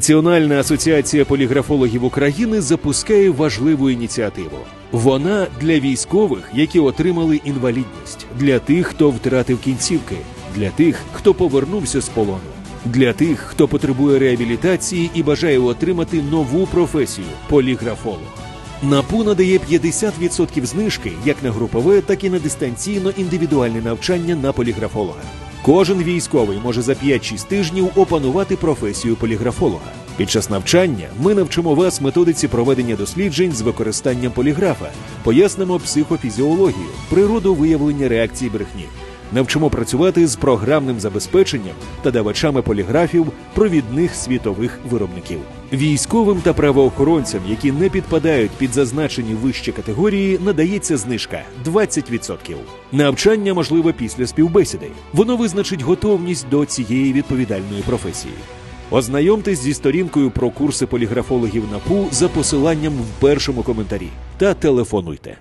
Національна асоціація поліграфологів України запускає важливу ініціативу. Вона для військових, які отримали інвалідність, для тих, хто втратив кінцівки, для тих, хто повернувся з полону, для тих, хто потребує реабілітації і бажає отримати нову професію поліграфолог. НАПУ надає 50% знижки як на групове, так і на дистанційно індивідуальне навчання на поліграфолога. Кожен військовий може за 5-6 тижнів опанувати професію поліграфолога. Під час навчання ми навчимо вас методиці проведення досліджень з використанням поліграфа, пояснимо психофізіологію, природу виявлення реакцій брехні, навчимо працювати з програмним забезпеченням та давачами поліграфів провідних світових виробників. Військовим та правоохоронцям, які не підпадають під зазначені вищі категорії, надається знижка 20%. Навчання можливе після співбесіди. Воно визначить готовність до цієї відповідальної професії. Ознайомтесь зі сторінкою про курси поліграфологів НАПУ за посиланням в першому коментарі та телефонуйте.